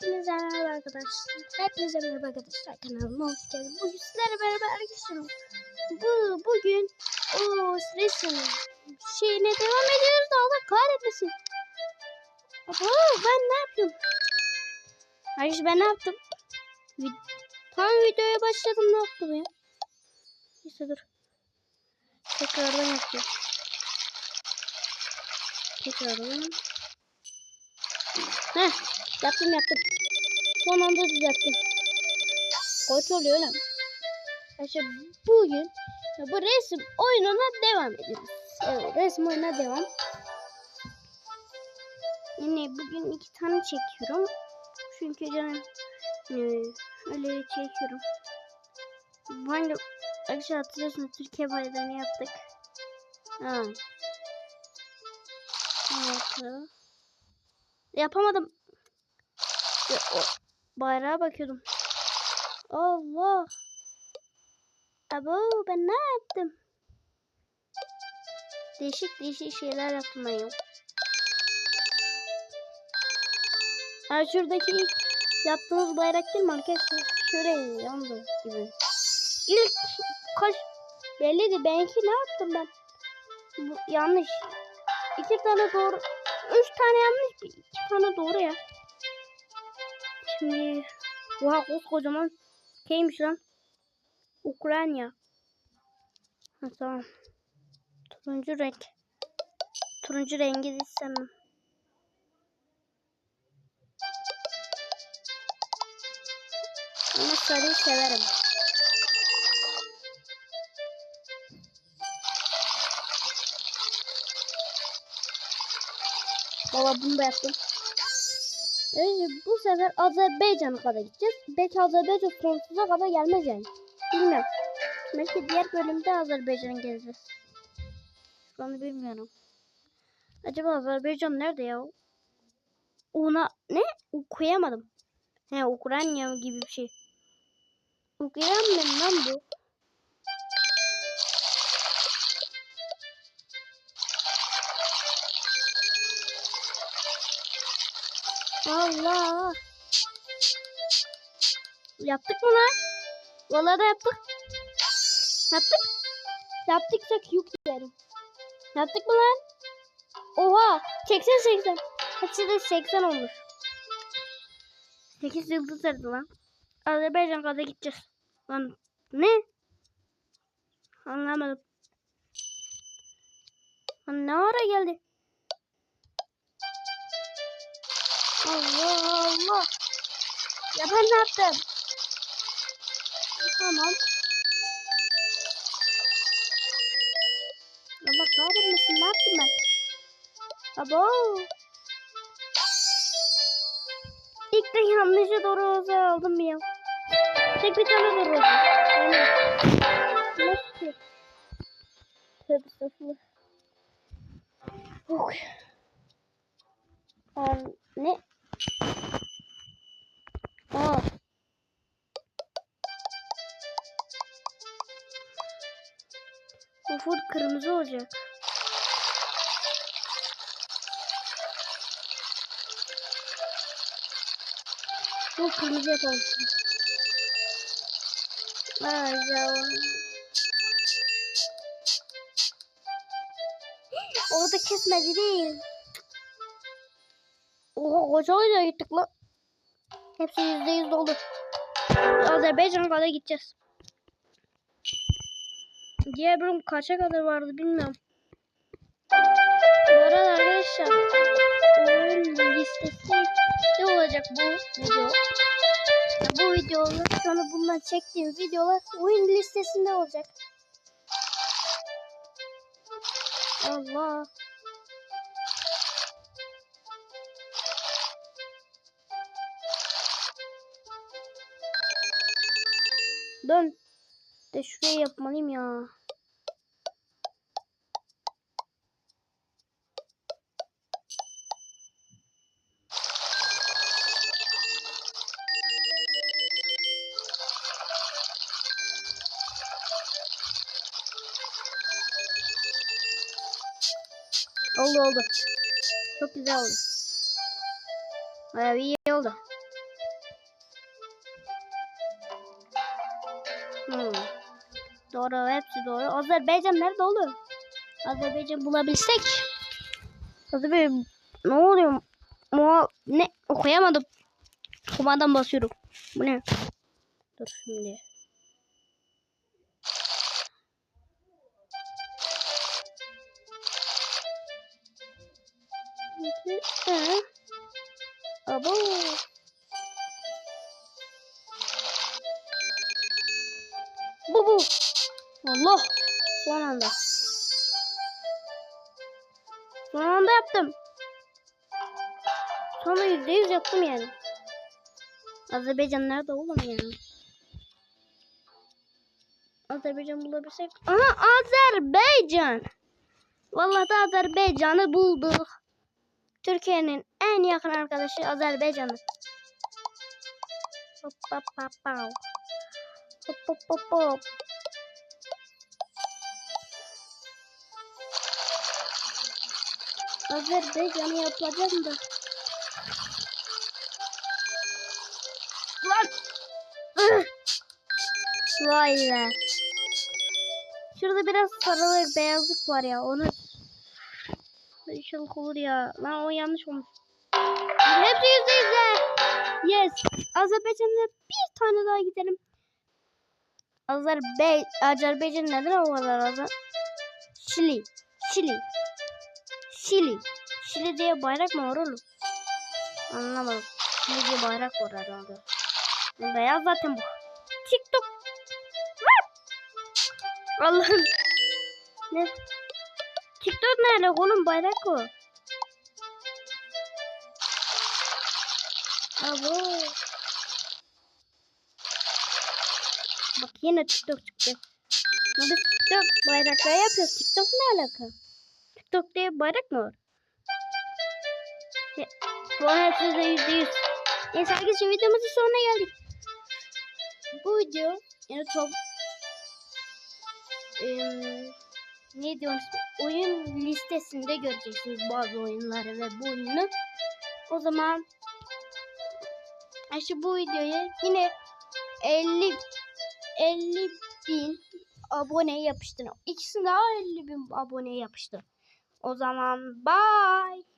Hepinize merhaba arkadaşlar. Hepinize merhaba arkadaşlar. Kanalıma hoş geldiniz. Bugün sizlerle beraber arkadaşlarım. Bu, bugün o resim şeyine devam ediyoruz da Allah kahretmesin. Abo, ben ne yaptım? Hayır ben ne yaptım? Vid- Tam videoya başladım ne yaptım ya? Neyse dur. Tekrardan yapacağım. Tekrardan. Heh, yaptım yaptım. Son anda düzelttim. Koç oluyor oğlum. İşte bugün bu resim oyununa devam ediyoruz. Evet, resim oyununa devam. Yine bugün iki tane çekiyorum. Çünkü canım e, öyle çekiyorum. Hangi arkadaşlar hatırlıyorsunuz Türkiye bayramını yaptık. Ha. Evet. Yapamadım. Ya, o bayrağa bakıyordum. Allah. Abo ben ne yaptım? Değişik değişik şeyler yaptım ya. Ha şuradaki ilk yaptığımız bayrak değil mi arkadaşlar? Şuraya yandı gibi. İlk kaç belliydi. Benimki ne yaptım ben? Bu, yanlış. İki tane doğru. Üç tane yanlış. iki tane doğru ya. Şimdi Oha koskocaman şeymiş lan. Ukrayna. Ha, tamam. Turuncu renk. Turuncu rengi de istemem. Ama sarıyı severim. Baba bunu da yaptım. Evet, bu sefer Azerbaycan'a kadar gideceğiz. Belki Azerbaycan sonsuza kadar gelmez yani. Bilmiyorum. Belki diğer bölümde Azerbaycan'a geleceğiz. Şu an bilmiyorum. Acaba Azerbaycan nerede ya? Ona ne? Okuyamadım. He Ukrayna gibi bir şey. Okuyamıyorum lan bu. Allah. Yaptık mı lan? Vallahi da yaptık. Yaptık. Yaptıksak yük derim. Yaptık mı lan? Oha. 80 80. Hepsi de 80 olmuş. 8 yıldız verdi lan. Azerbaycan kadar gideceğiz. Lan ne? Anlamadım. Lan ne ara geldi? Allah Allah. Ya ben ne yaptım? Tamam. Allah kahretmesin ne yaptım ben? Abo. İlk de yanlışa doğru olsa aldım ya. Tek bir tane doğru oldu. Yani. Nasıl? Tövbe estağfurullah. Ok. Aa, ne? Aa. Bu full kırmızı olacak. Bu kırmızı yapalım. Ay ya. Orada kesmedi değil. Oha koca koca gittik lan. Hepsi yüzde yüz doldu. Azerbaycan'a kadar gideceğiz. Diğer bölüm kaça kadar vardı bilmiyorum. Bu arada arkadaşlar oyun listesi ne olacak bu video? Bu videolar sonra bundan çektiğim videolar oyun listesinde olacak. Allah. Dön. De şuraya yapmalıyım ya. Oldu oldu. Çok güzel oldu. Bayağı iyi oldu. Hmm. Doğru hepsi doğru. Azerbaycan nerede oğlum? Azerbaycan bulabilsek. Azerbaycan ne oluyor? Mo ne okuyamadım. Kumadan basıyorum. Bu ne? Dur şimdi. Abo. Bu bu. Allah. Son anda. Son anda yaptım. Sonra yüzde yüz yaptım yani. Azerbaycan nerede oğlum ya? Azerbaycan bulabilsek. Aha Azerbaycan. Vallahi da Azerbaycan'ı bulduk. Türkiye'nin en yakın arkadaşı Azerbaycan'dır. Hop hop hop hop. Hop hop hop hop. Azerbaycan'ı yapacağım da. Lan! Vay be. Şurada biraz sarılık, beyazlık var ya. Onu İnşallah olur ya. Lan o yanlış olmuş. Hepsi yüzde yüzde. Yes. Azerbaycan'da bir tane daha gidelim. Azerbe Azerbaycan neden o kadar az? Şili. Şili. Şili. Şili diye bayrak mı var oğlum? Anlamadım. Şili diye bayrak var herhalde. Beyaz zaten bu. TikTok. Allah'ım. Ne? TikTok nerede oğlum bayrak o. Abo. Bak yine TikTok çıktı. Biz TikTok bayraklar yapıyoruz. TikTok ne alaka? TikTok diye bayrak mı var? Ya, Bu de yüzde yüz. Neyse arkadaşlar videomuzun sonuna geldik. Bu video yani top Eee ne diyorsun oyun listesinde göreceksiniz bazı oyunları ve bu oyunu. O zaman işte bu videoya yine 50 50 bin abone yapıştır. İkisini daha 50 bin abone yapıştır. O zaman bye.